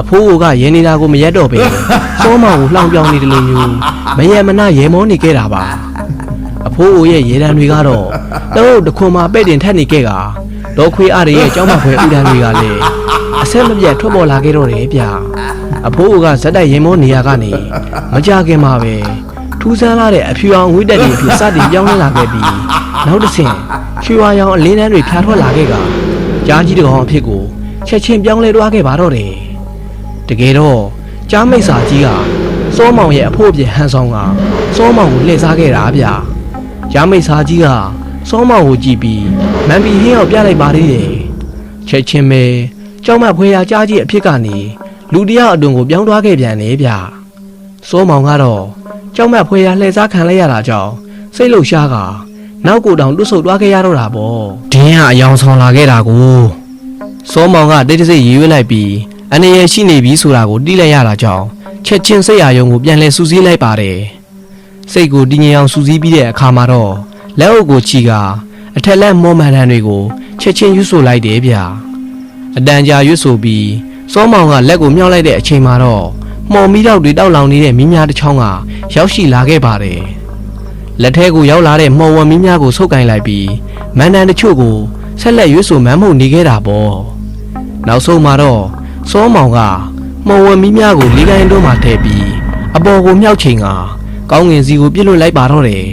အဖိုးအိုကရဲနေတာကိုမရက်တော့ပဲစောမောင်ကိုလှောင်ပြောင်နေတယ်လို့မျိုးမယမနာရဲမောနေခဲ့တာပါအဖိုးအိုရဲ့ရေတံတွေကတော့သူတို့တခွန်မှာပဲ့တင်ထက်နေခဲ့ကဒေါ်ခွေအားရရဲ့เจ้าမခွေဥဒံတွေကလည်းအဆက်မပြတ်ထွက်ပေါ်လာခဲ့တော့တယ်ဗျအဖိုးအိုကဇက်တိုက်ရဲမောနေရကနေမကြခင်မှာပဲထူးဆန်းလာတဲ့အဖြူအောင်ဝိတက်တွေအဖြစ်စတင်ပြောင်းလဲလာခဲ့ပြီးနောက်တစ်ဆင့်ရွှေဝါရောင်အလင်းတန်းတွေဖြာထွက်လာခဲ့ကကြားကြီးတကောင်အဖြစ်ကိုချက်ချင်းပြောင်းလဲသွားခဲ့ပါတော့တယ် တကယ်တော့ကြားမိတ်စာကြီးကစောမောင်ရဲ့အဖို့အပြည့်ဟန်ဆောင်ကစောမောင်ကိုလှည့်စားခဲ့တာဗျာကြားမိတ်စာကြီးကစောမောင်ကိုကြည့်ပြီးမန်ပီဟင်းအောင်ပြလိုက်ပါသေးတယ်ချက်ချင်းပဲကြောက်မဖွဲရကြားကြီးအဖြစ်ကနေလူတယောက်အတွင်ကိုပြောင်းသွားခဲ့ပြန်လေဗျာစောမောင်ကတော့ကြောက်မဖွဲရလှည့်စားခံလိုက်ရတာကြောင့်စိတ်လှုပ်ရှားကနောက်ကိုယ်တောင်တွတ်ဆုတ်သွားခဲ့ရတော့တာပေါ့ဒင်းကအယောင်ဆောင်လာခဲ့တာကိုစောမောင်ကတိတ်တဆိတ်ရေးရွေးလိုက်ပြီး အနေရရှိနေပြီဆိုတာကိုတီးလိုက်ရတာကြောင့်ချက်ချင်းစိတ်အာယုံကိုပြန်လဲစူးစီးလိုက်ပါတယ်စိတ်ကိုတည်ငြိမ်အောင်စူးစီးပြီးတဲ့အခါမှာတော့လက်အုပ်ကိုချီကအထက်လက်မောမှန်တန်တွေကိုချက်ချင်းရွတ်ဆိုလိုက်တယ်ဗျာအတန်ကြာရွတ်ဆိုပြီးစောမောင်ကလက်ကိုမြှောက်လိုက်တဲ့အချိန်မှာတော့မှော်မီးတောက်တွေတောက်လောင်နေတဲ့မီးများတစ်ချောင်းကရောက်ရှိလာခဲ့ပါတယ်လက်ထဲကိုရောက်လာတဲ့မှော်ဝံမီးများကိုဆုပ်ကင်လိုက်ပြီးမန်တန်တချို့ကိုဆက်လက်ရွတ်ဆိုမန်းမှုန်နေခဲ့တာပေါ့နောက်ဆုံးမှာတော့ စောမောင်ကမော်ဝံမီးများကိုလေးကိုင်းတွန်းမှထည့်ပြီးအပေါ်ကိုမြောက်ချိန်ကကောင်းငင်စီကိုပြစ်လွတ်လိုက်ပါတော့တယ်